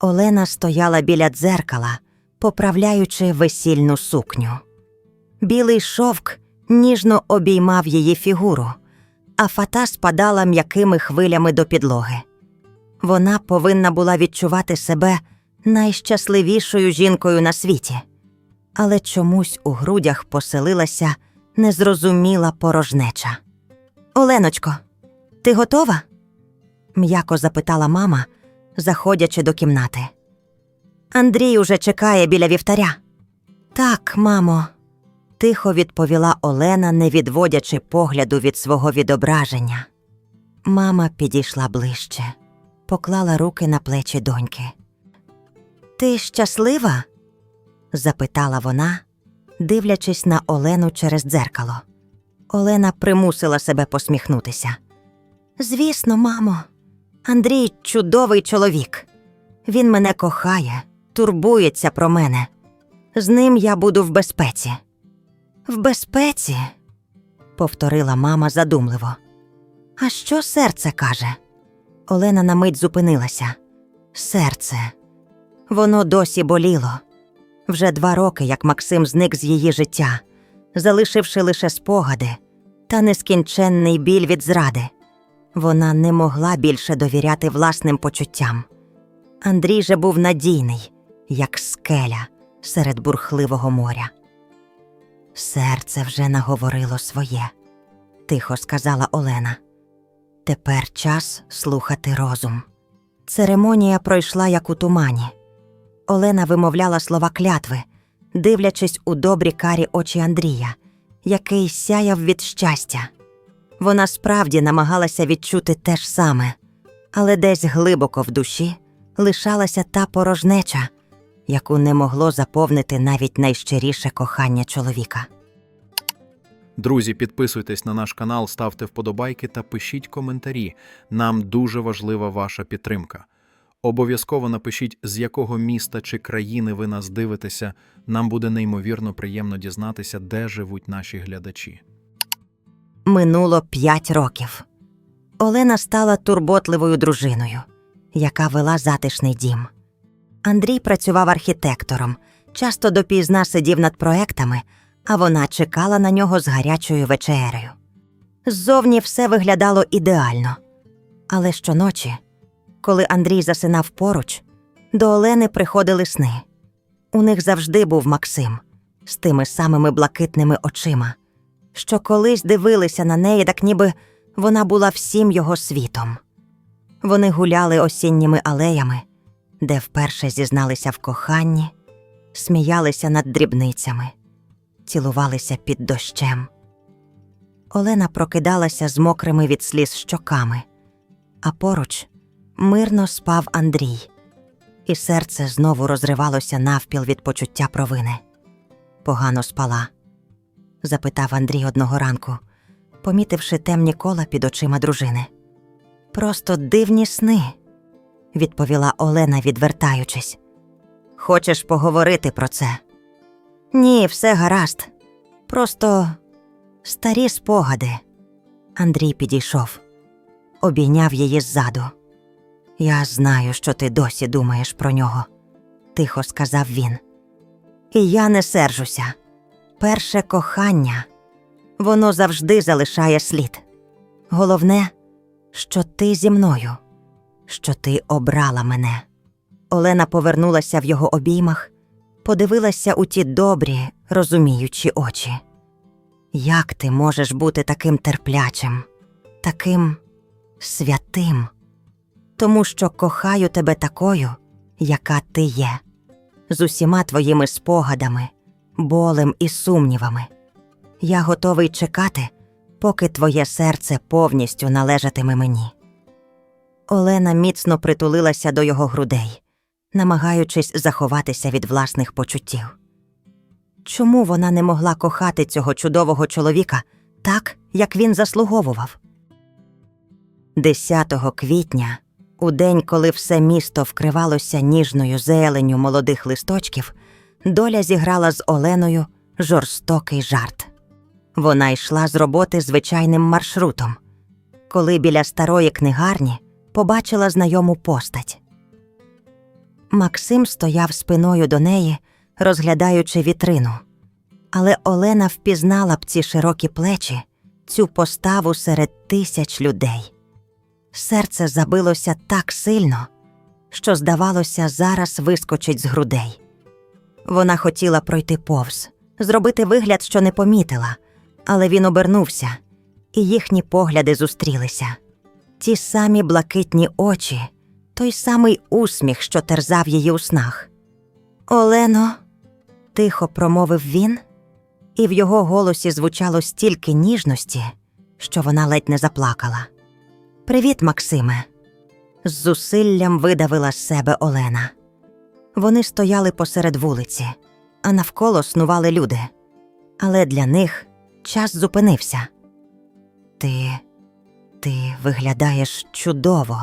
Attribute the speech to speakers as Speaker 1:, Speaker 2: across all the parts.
Speaker 1: Олена стояла біля дзеркала, поправляючи весільну сукню. Білий шовк ніжно обіймав її фігуру, а фата спадала м'якими хвилями до підлоги. Вона повинна була відчувати себе найщасливішою жінкою на світі, але чомусь у грудях поселилася незрозуміла порожнеча. Оленочко, ти готова? м'яко запитала мама, заходячи до кімнати. Андрій уже чекає біля вівтаря. Так, мамо, тихо відповіла Олена, не відводячи погляду від свого відображення. Мама підійшла ближче, поклала руки на плечі доньки. Ти щаслива? запитала вона, дивлячись на Олену через дзеркало. Олена примусила себе посміхнутися. Звісно, мамо, Андрій чудовий чоловік. Він мене кохає, турбується про мене. З ним я буду в безпеці. В безпеці, повторила мама задумливо. А що серце каже? Олена на мить зупинилася. Серце. Воно досі боліло. Вже два роки, як Максим зник з її життя, залишивши лише спогади та нескінченний біль від зради. Вона не могла більше довіряти власним почуттям. Андрій же був надійний, як скеля серед бурхливого моря. Серце вже наговорило своє, тихо сказала Олена. Тепер час слухати розум. Церемонія пройшла як у тумані. Олена вимовляла слова клятви, дивлячись у добрі карі очі Андрія, який сяяв від щастя. Вона справді намагалася відчути те ж саме, але десь глибоко в душі лишалася та порожнеча, яку не могло заповнити навіть найщиріше кохання чоловіка.
Speaker 2: Друзі, підписуйтесь на наш канал, ставте вподобайки та пишіть коментарі. Нам дуже важлива ваша підтримка. Обов'язково напишіть, з якого міста чи країни ви нас дивитеся. Нам буде неймовірно приємно дізнатися, де живуть наші глядачі.
Speaker 1: Минуло п'ять років. Олена стала турботливою дружиною, яка вела затишний дім. Андрій працював архітектором, часто допізна сидів над проектами, а вона чекала на нього з гарячою вечерею. Ззовні все виглядало ідеально. Але щоночі, коли Андрій засинав поруч, до Олени приходили сни. У них завжди був Максим з тими самими блакитними очима що колись дивилися на неї, так ніби вона була всім його світом. Вони гуляли осінніми алеями, де вперше зізналися в коханні, сміялися над дрібницями, цілувалися під дощем. Олена прокидалася з мокрими від сліз щоками, а поруч мирно спав Андрій, і серце знову розривалося навпіл від почуття провини. Погано спала запитав Андрій одного ранку, помітивши темні кола під очима дружини. Просто дивні сни, відповіла Олена, відвертаючись. Хочеш поговорити про це? Ні, все гаразд. Просто старі спогади. Андрій підійшов, обійняв її ззаду. Я знаю, що ти досі думаєш про нього, тихо сказав він. І я не сержуся. Перше кохання воно завжди залишає слід. Головне, що ти зі мною, що ти обрала мене. Олена повернулася в його обіймах, подивилася у ті добрі, розуміючі очі. Як ти можеш бути таким терплячим, таким святим? Тому що кохаю тебе такою, яка ти є, з усіма твоїми спогадами болем і сумнівами. Я готовий чекати, поки твоє серце повністю належатиме мені. Олена міцно притулилася до його грудей, намагаючись заховатися від власних почуттів. Чому вона не могла кохати цього чудового чоловіка так, як він заслуговував? 10 квітня, у день, коли все місто вкривалося ніжною зеленю молодих листочків, доля зіграла з Оленою жорстокий жарт. Вона йшла з роботи звичайним маршрутом, коли біля старої книгарні побачила знайому постать. Максим стояв спиною до неї, розглядаючи вітрину. Але Олена впізнала б ці широкі плечі, цю поставу серед тисяч людей. Серце забилося так сильно, що, здавалося, зараз вискочить з грудей. Вона хотіла пройти повз, зробити вигляд, що не помітила, але він обернувся, і їхні погляди зустрілися. Ті самі блакитні очі, той самий усміх, що терзав її у снах. Олено, тихо промовив він, і в його голосі звучало стільки ніжності, що вона ледь не заплакала. Привіт, Максиме. З зусиллям видавила з себе Олена. Вони стояли посеред вулиці, а навколо снували люди. Але для них час зупинився. Ти. ти виглядаєш чудово,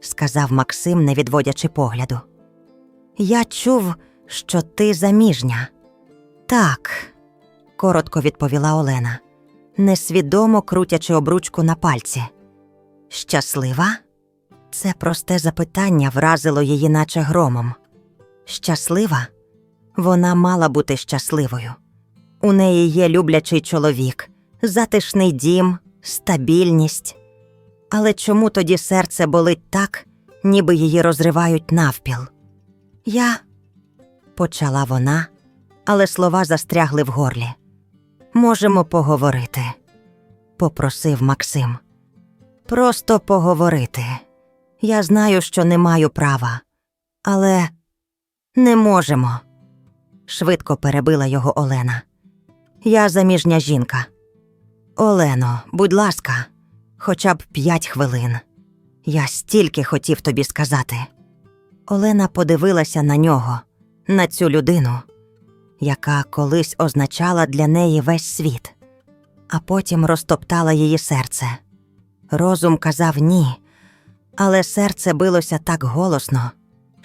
Speaker 1: сказав Максим, не відводячи погляду. Я чув, що ти заміжня. Так, коротко відповіла Олена, несвідомо крутячи обручку на пальці. Щаслива? Це просте запитання вразило її, наче громом. Щаслива? Вона мала бути щасливою. У неї є люблячий чоловік, затишний дім, стабільність. Але чому тоді серце болить так, ніби її розривають навпіл? Я. почала вона, але слова застрягли в горлі. Можемо поговорити, попросив Максим. Просто поговорити. Я знаю, що не маю права, але не можемо. Швидко перебила його Олена. Я заміжня жінка. Олено, будь ласка, хоча б п'ять хвилин. Я стільки хотів тобі сказати. Олена подивилася на нього, на цю людину, яка колись означала для неї весь світ, а потім розтоптала її серце. Розум казав ні, але серце билося так голосно,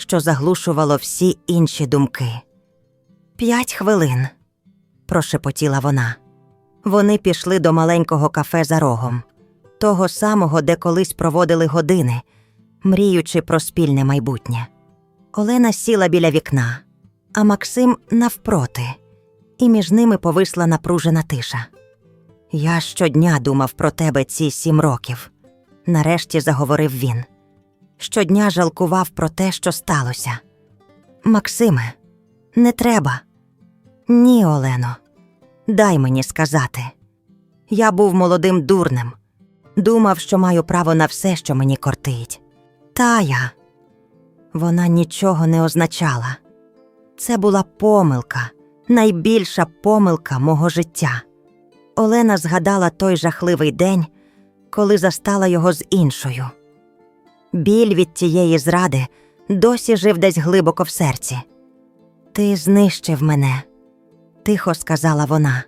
Speaker 1: що заглушувало всі інші думки. П'ять хвилин, прошепотіла вона. Вони пішли до маленького кафе за рогом, того самого, де колись проводили години, мріючи про спільне майбутнє. Олена сіла біля вікна, а Максим навпроти, і між ними повисла напружена тиша. Я щодня думав про тебе ці сім років, нарешті заговорив він. Щодня жалкував про те, що сталося. Максиме, не треба. Ні, Олено, дай мені сказати. Я був молодим дурнем, думав, що маю право на все, що мені кортить. Тая. Вона нічого не означала. Це була помилка, найбільша помилка мого життя. Олена згадала той жахливий день, коли застала його з іншою. Біль від тієї зради досі жив десь глибоко в серці. Ти знищив мене, тихо сказала вона.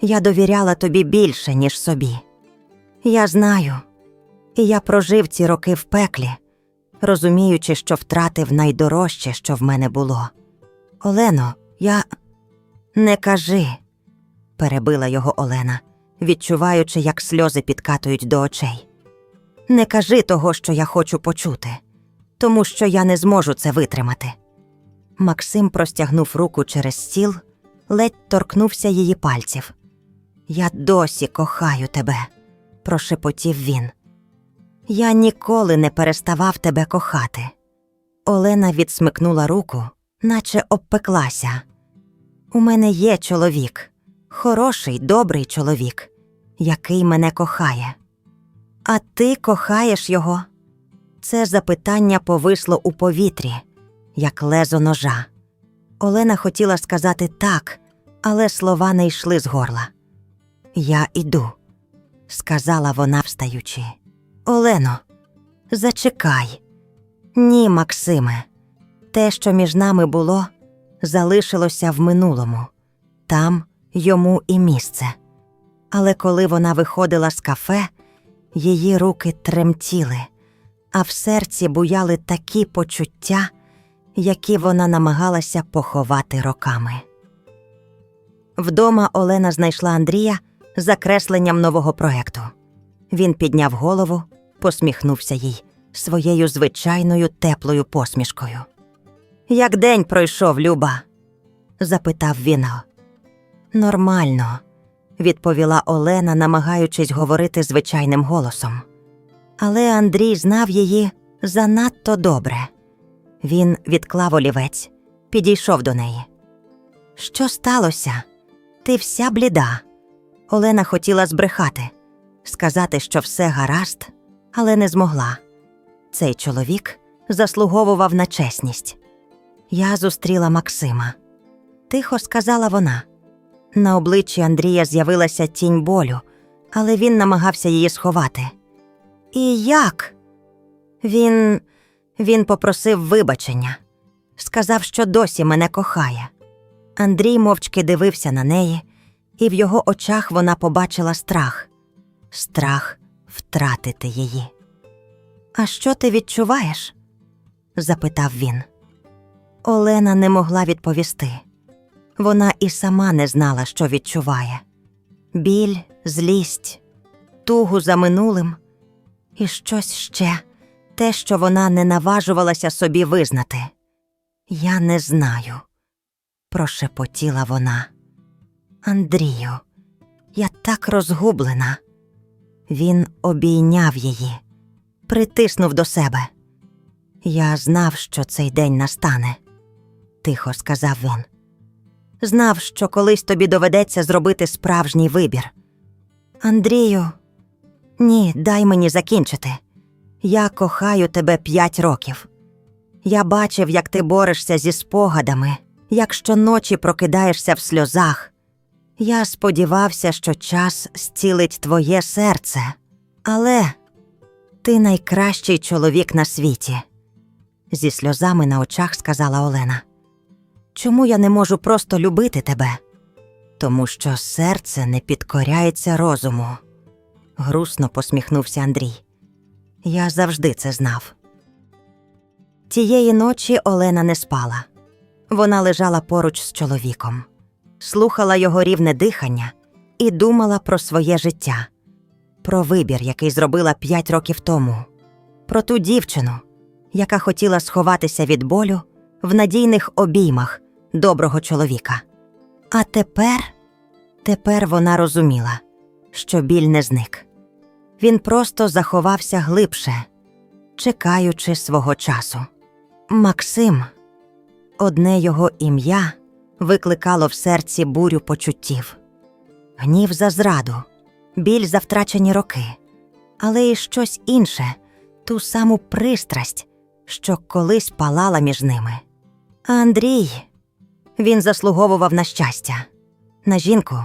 Speaker 1: Я довіряла тобі більше, ніж собі. Я знаю, і я прожив ці роки в пеклі, розуміючи, що втратив найдорожче, що в мене було. Олено, я не кажи, перебила його Олена, відчуваючи, як сльози підкатують до очей. Не кажи того, що я хочу почути, тому що я не зможу це витримати. Максим простягнув руку через стіл, ледь торкнувся її пальців. Я досі кохаю тебе, прошепотів він. Я ніколи не переставав тебе кохати. Олена відсмикнула руку, наче обпеклася. У мене є чоловік, хороший, добрий чоловік, який мене кохає. А ти кохаєш його? Це запитання повисло у повітрі, як лезо ножа. Олена хотіла сказати так, але слова не йшли з горла. Я іду, сказала вона, встаючи. Олено, зачекай. Ні, Максиме, те, що між нами було, залишилося в минулому, там йому і місце. Але коли вона виходила з кафе, її руки тремтіли, а в серці буяли такі почуття, які вона намагалася поховати роками. Вдома Олена знайшла Андрія за кресленням нового проекту. Він підняв голову, посміхнувся їй своєю звичайною теплою посмішкою. Як день пройшов, Люба? запитав він. Нормально, відповіла Олена, намагаючись говорити звичайним голосом. Але Андрій знав її занадто добре. Він відклав олівець, підійшов до неї. Що сталося? Ти вся бліда. Олена хотіла збрехати, сказати, що все гаразд, але не змогла. Цей чоловік заслуговував на чесність. Я зустріла Максима. Тихо сказала вона. На обличчі Андрія з'явилася тінь болю, але він намагався її сховати. І як? Він. він попросив вибачення, сказав, що досі мене кохає. Андрій мовчки дивився на неї, і в його очах вона побачила страх страх втратити її. А що ти відчуваєш? запитав він. Олена не могла відповісти. Вона і сама не знала, що відчуває біль, злість, тугу за минулим і щось ще те, що вона не наважувалася собі визнати. Я не знаю, прошепотіла вона. Андрію, я так розгублена. Він обійняв її, притиснув до себе. Я знав, що цей день настане, тихо сказав він. Знав, що колись тобі доведеться зробити справжній вибір. Андрію, ні, дай мені закінчити. Я кохаю тебе п'ять років. Я бачив, як ти борешся зі спогадами, як щоночі прокидаєшся в сльозах. Я сподівався, що час зцілить твоє серце, але ти найкращий чоловік на світі. Зі сльозами на очах сказала Олена. Чому я не можу просто любити тебе? Тому що серце не підкоряється розуму. Грустно посміхнувся Андрій. Я завжди це знав. Тієї ночі Олена не спала. Вона лежала поруч з чоловіком, слухала його рівне дихання і думала про своє життя, про вибір, який зробила п'ять років тому, про ту дівчину, яка хотіла сховатися від болю в надійних обіймах доброго чоловіка. А тепер, тепер вона розуміла, що біль не зник. Він просто заховався глибше, чекаючи свого часу. Максим, одне його ім'я викликало в серці бурю почуттів, гнів за зраду, біль за втрачені роки, але й щось інше, ту саму пристрасть, що колись палала між ними. Андрій він заслуговував на щастя, на жінку,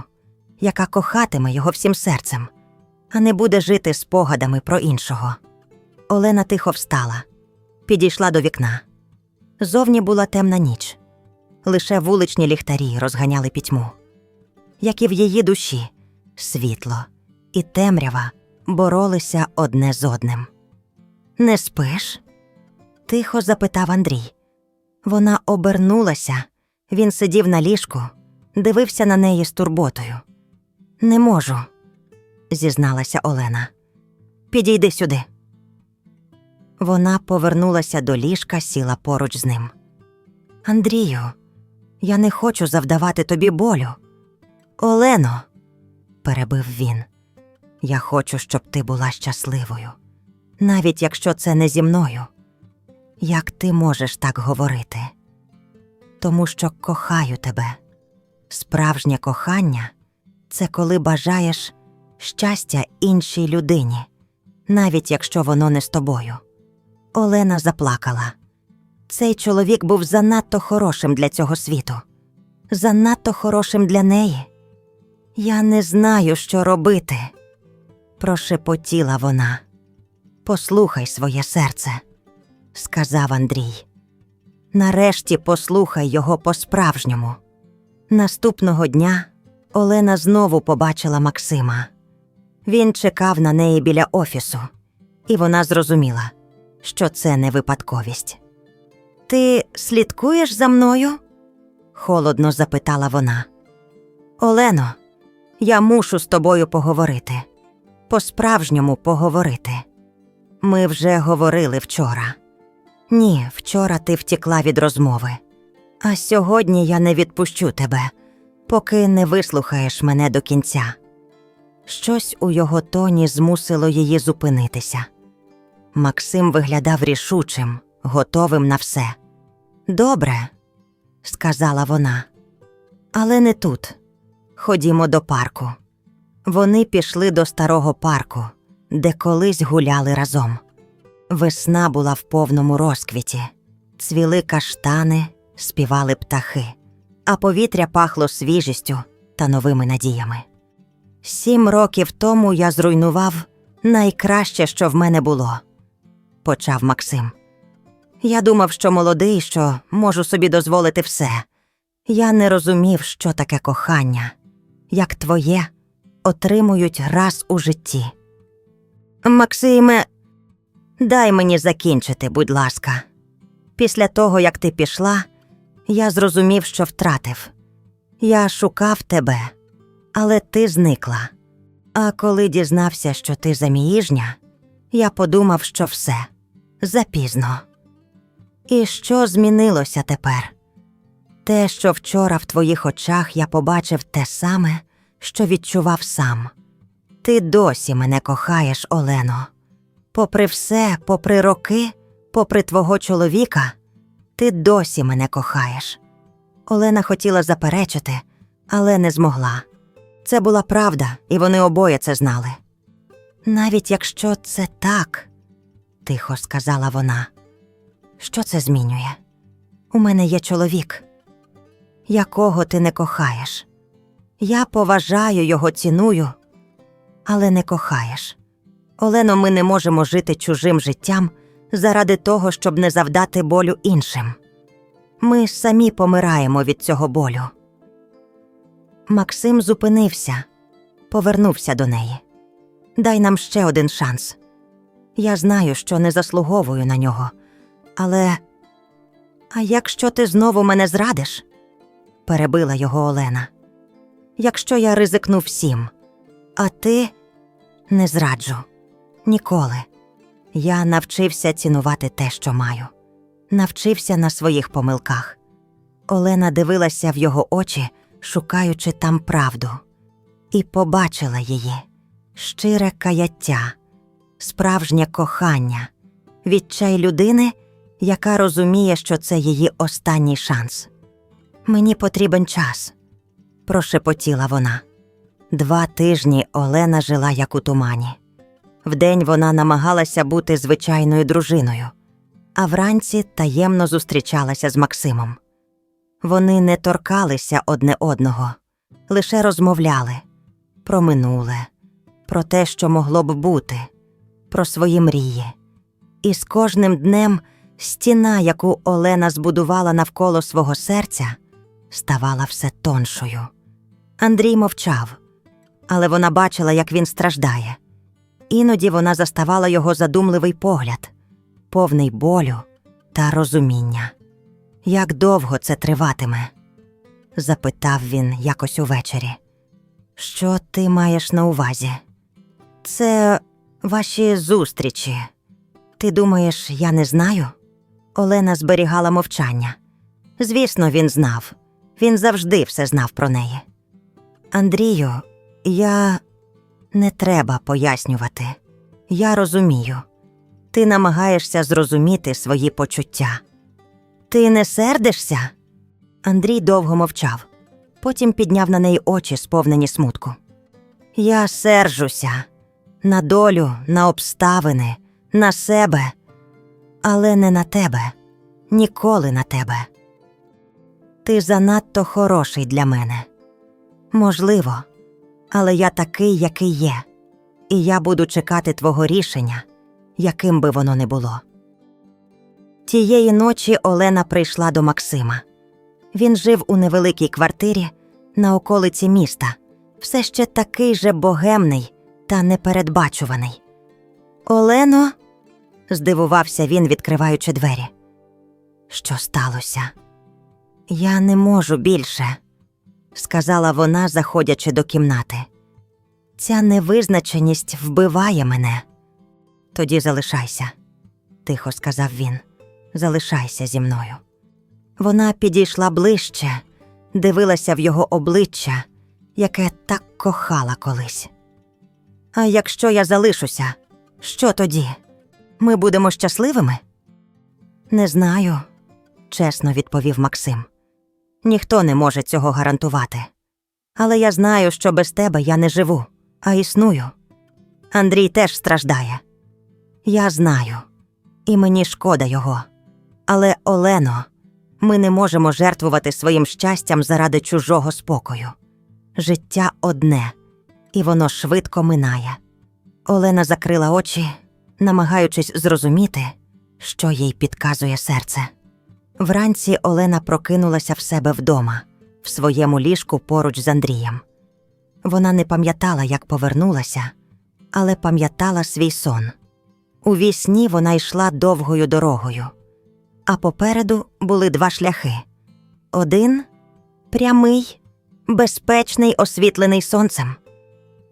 Speaker 1: яка кохатиме його всім серцем, а не буде жити спогадами про іншого. Олена тихо встала, підійшла до вікна. Зовні була темна ніч. Лише вуличні ліхтарі розганяли пітьму. Як і в її душі, світло і темрява боролися одне з одним. Не спиш? тихо запитав Андрій. Вона обернулася, він сидів на ліжку, дивився на неї з турботою. Не можу, зізналася Олена. Підійди сюди. Вона повернулася до ліжка, сіла поруч з ним. Андрію, я не хочу завдавати тобі болю. Олено, перебив він. Я хочу, щоб ти була щасливою, навіть якщо це не зі мною. Як ти можеш так говорити? Тому що кохаю тебе. Справжнє кохання це коли бажаєш щастя іншій людині, навіть якщо воно не з тобою. Олена заплакала. Цей чоловік був занадто хорошим для цього світу, занадто хорошим для неї. Я не знаю, що робити, прошепотіла вона. Послухай своє серце, сказав Андрій. Нарешті послухай його по-справжньому. Наступного дня Олена знову побачила Максима. Він чекав на неї біля офісу, і вона зрозуміла, що це не випадковість. Ти слідкуєш за мною? холодно запитала вона. Олено, я мушу з тобою поговорити. По-справжньому поговорити. Ми вже говорили вчора. Ні, вчора ти втікла від розмови. А сьогодні я не відпущу тебе, поки не вислухаєш мене до кінця. Щось у його тоні змусило її зупинитися. Максим виглядав рішучим, готовим на все. Добре, сказала вона. Але не тут. Ходімо до парку. Вони пішли до старого парку, де колись гуляли разом. Весна була в повному розквіті, цвіли каштани, співали птахи, а повітря пахло свіжістю та новими надіями. Сім років тому я зруйнував найкраще, що в мене було, почав Максим. Я думав, що молодий, що можу собі дозволити все. Я не розумів, що таке кохання, як твоє отримують раз у житті. Максиме, дай мені закінчити, будь ласка. Після того, як ти пішла, я зрозумів, що втратив. Я шукав тебе, але ти зникла. А коли дізнався, що ти заміїжня, я подумав, що все запізно. І що змінилося тепер? Те, що вчора в твоїх очах я побачив те саме, що відчував сам. Ти досі мене кохаєш, Олено. Попри все, попри роки, попри твого чоловіка, ти досі мене кохаєш. Олена хотіла заперечити, але не змогла. Це була правда, і вони обоє це знали. Навіть якщо це так, тихо сказала вона, що це змінює? У мене є чоловік, якого ти не кохаєш. Я поважаю його ціную, але не кохаєш. Олено, ми не можемо жити чужим життям заради того, щоб не завдати болю іншим. Ми самі помираємо від цього болю. Максим зупинився, повернувся до неї. Дай нам ще один шанс. Я знаю, що не заслуговую на нього, але. А якщо ти знову мене зрадиш? перебила його Олена. Якщо я ризикну всім, а ти не зраджу ніколи. Я навчився цінувати те, що маю, навчився на своїх помилках. Олена дивилася в його очі, шукаючи там правду, і побачила її щире каяття, справжнє кохання, відчай людини, яка розуміє, що це її останній шанс. Мені потрібен час, прошепотіла вона. Два тижні Олена жила як у тумані. Вдень вона намагалася бути звичайною дружиною, а вранці таємно зустрічалася з Максимом. Вони не торкалися одне одного, лише розмовляли про минуле, про те, що могло б бути, про свої мрії. І з кожним днем стіна, яку Олена збудувала навколо свого серця, ставала все тоншою. Андрій мовчав, але вона бачила, як він страждає. Іноді вона заставала його задумливий погляд, повний болю та розуміння. Як довго це триватиме? запитав він якось увечері. Що ти маєш на увазі? Це ваші зустрічі. Ти думаєш, я не знаю? Олена зберігала мовчання. Звісно, він знав. Він завжди все знав про неї. Андрію, я не треба пояснювати. Я розумію. Ти намагаєшся зрозуміти свої почуття. Ти не сердишся? Андрій довго мовчав, потім підняв на неї очі, сповнені смутку. Я сержуся на долю, на обставини, на себе, але не на тебе, ніколи на тебе. Ти занадто хороший для мене. Можливо, але я такий, який є, і я буду чекати твого рішення, яким би воно не було. Тієї ночі Олена прийшла до Максима. Він жив у невеликій квартирі на околиці міста, все ще такий же богемний та непередбачуваний. Олено, здивувався він, відкриваючи двері. Що сталося? Я не можу більше, сказала вона, заходячи до кімнати. Ця невизначеність вбиває мене. Тоді залишайся, тихо сказав він. залишайся зі мною. Вона підійшла ближче, дивилася в його обличчя, яке так кохала колись. А якщо я залишуся, що тоді? Ми будемо щасливими? Не знаю, чесно відповів Максим. Ніхто не може цього гарантувати. Але я знаю, що без тебе я не живу, а існую. Андрій теж страждає. Я знаю, і мені шкода його. Але, Олено, ми не можемо жертвувати своїм щастям заради чужого спокою. Життя одне, і воно швидко минає. Олена закрила очі, намагаючись зрозуміти, що їй підказує серце. Вранці Олена прокинулася в себе вдома, в своєму ліжку поруч з Андрієм. Вона не пам'ятала, як повернулася, але пам'ятала свій сон. У вісні вона йшла довгою дорогою, а попереду були два шляхи: один прямий, безпечний, освітлений сонцем,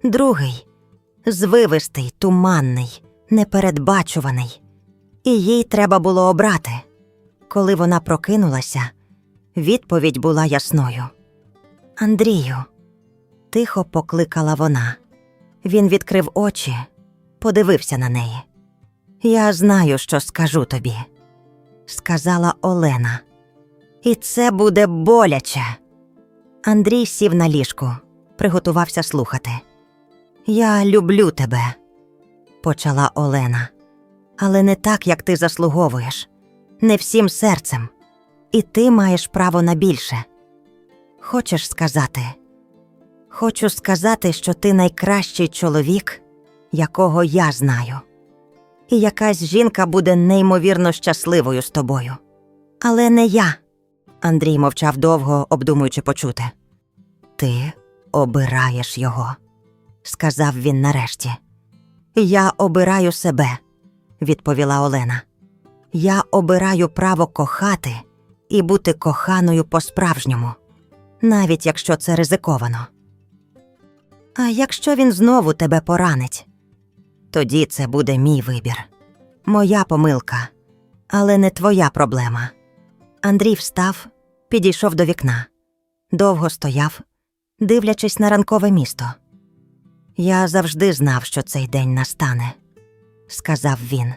Speaker 1: другий звивистий, туманний, непередбачуваний. І їй треба було обрати. Коли вона прокинулася, відповідь була ясною. Андрію, тихо покликала вона. Він відкрив очі, подивився на неї. Я знаю, що скажу тобі, сказала Олена. І це буде боляче. Андрій сів на ліжку, приготувався слухати. Я люблю тебе, почала Олена, але не так, як ти заслуговуєш, не всім серцем, і ти маєш право на більше. Хочеш сказати? Хочу сказати, що ти найкращий чоловік, якого я знаю. І якась жінка буде неймовірно щасливою з тобою. Але не я. Андрій мовчав довго, обдумуючи почуте. Ти обираєш його, сказав він нарешті. Я обираю себе, відповіла Олена. Я обираю право кохати і бути коханою по-справжньому, навіть якщо це ризиковано. А якщо він знову тебе поранить, тоді це буде мій вибір, моя помилка, але не твоя проблема. Андрій встав, підійшов до вікна, довго стояв, дивлячись на ранкове місто. Я завжди знав, що цей день настане, сказав він.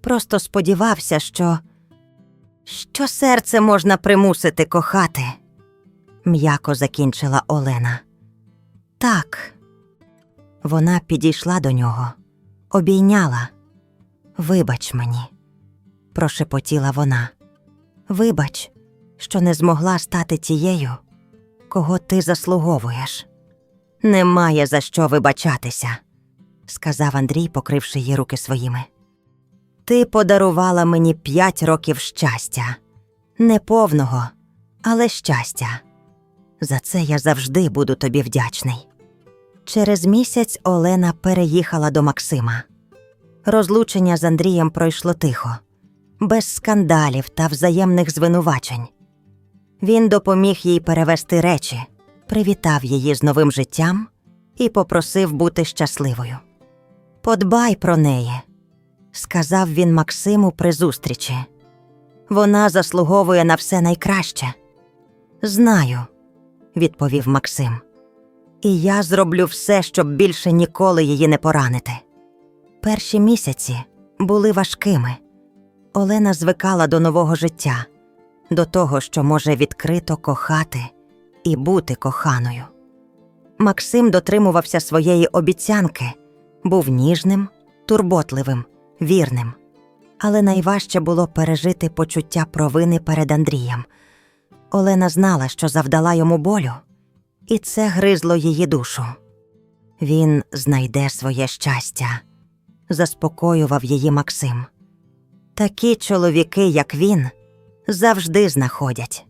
Speaker 1: Просто сподівався, що. Що серце можна примусити кохати, м'яко закінчила Олена. Так. Вона підійшла до нього, обійняла. Вибач мені, прошепотіла вона. Вибач, що не змогла стати тією, кого ти заслуговуєш. Немає за що вибачатися, сказав Андрій, покривши її руки своїми. Ти подарувала мені п'ять років щастя, не повного, але щастя. За це я завжди буду тобі вдячний. Через місяць Олена переїхала до Максима. Розлучення з Андрієм пройшло тихо, без скандалів та взаємних звинувачень. Він допоміг їй перевести речі, привітав її з новим життям і попросив бути щасливою. Подбай про неї, сказав він Максиму при зустрічі. Вона заслуговує на все найкраще. Знаю, відповів Максим. І я зроблю все, щоб більше ніколи її не поранити. Перші місяці були важкими. Олена звикала до нового життя, до того, що може відкрито кохати і бути коханою. Максим дотримувався своєї обіцянки, був ніжним, турботливим, вірним. Але найважче було пережити почуття провини перед Андрієм. Олена знала, що завдала йому болю, і це гризло її душу. Він знайде своє щастя, заспокоював її Максим. Такі чоловіки, як він, завжди знаходять.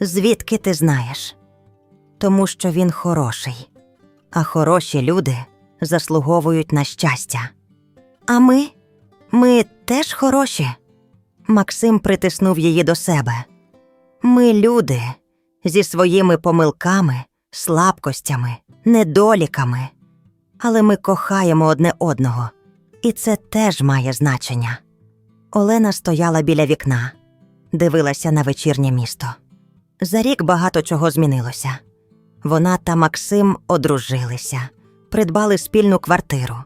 Speaker 1: Звідки ти знаєш? Тому що він хороший, а хороші люди заслуговують на щастя. А ми? Ми теж хороші. Максим притиснув її до себе. Ми люди зі своїми помилками, слабкостями, недоліками. Але ми кохаємо одне одного, і це теж має значення. Олена стояла біля вікна, дивилася на вечірнє місто. За рік багато чого змінилося. Вона та Максим одружилися, придбали спільну квартиру,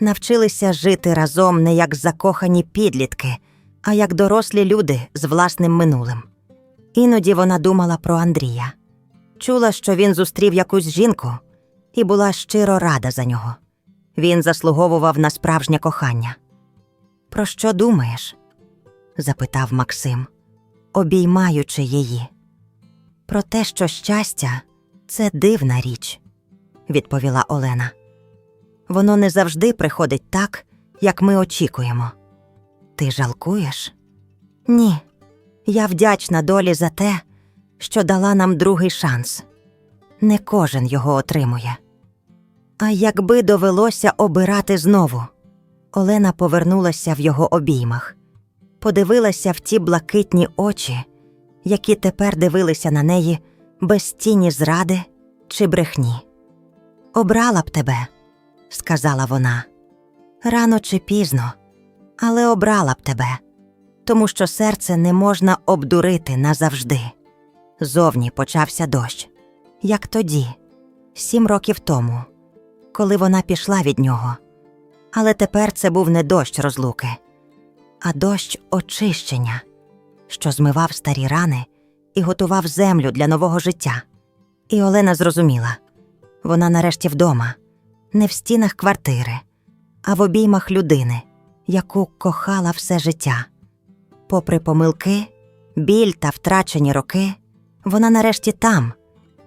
Speaker 1: навчилися жити разом не як закохані підлітки, а як дорослі люди з власним минулим. Іноді вона думала про Андрія, чула, що він зустрів якусь жінку, і була щиро рада за нього. Він заслуговував на справжнє кохання. Про що думаєш? запитав Максим, обіймаючи її. Про те, що щастя це дивна річ, відповіла Олена. Воно не завжди приходить так, як ми очікуємо. Ти жалкуєш? Ні. Я вдячна долі за те, що дала нам другий шанс. Не кожен його отримує. А якби довелося обирати знову, Олена повернулася в його обіймах, подивилася в ті блакитні очі, які тепер дивилися на неї без тіні зради чи брехні. Обрала б тебе, сказала вона. Рано чи пізно, але обрала б тебе, тому що серце не можна обдурити назавжди. Зовні почався дощ, як тоді, сім років тому, коли вона пішла від нього. Але тепер це був не дощ розлуки, а дощ очищення, що змивав старі рани і готував землю для нового життя. І Олена зрозуміла вона нарешті вдома, не в стінах квартири, а в обіймах людини, яку кохала все життя. Попри помилки, біль та втрачені роки, вона нарешті там,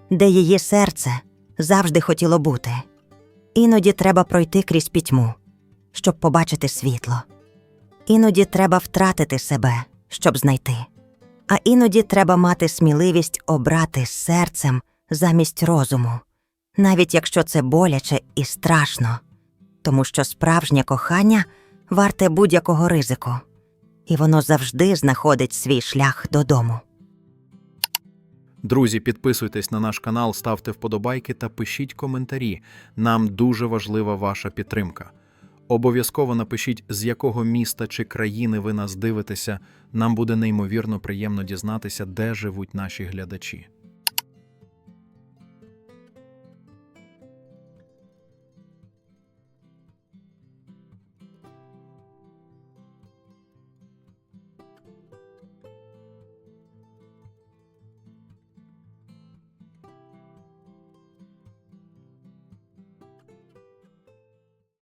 Speaker 1: де її серце завжди хотіло бути. Іноді треба пройти крізь пітьму, щоб побачити світло. Іноді треба втратити себе, щоб знайти. А іноді треба мати сміливість обрати серцем замість розуму, навіть якщо це боляче і страшно, тому що справжнє кохання варте будь-якого ризику, і воно завжди знаходить свій шлях додому.
Speaker 2: Друзі, підписуйтесь на наш канал, ставте вподобайки та пишіть коментарі. Нам дуже важлива ваша підтримка. Обов'язково напишіть, з якого міста чи країни ви нас дивитеся. Нам буде неймовірно приємно дізнатися, де живуть наші глядачі.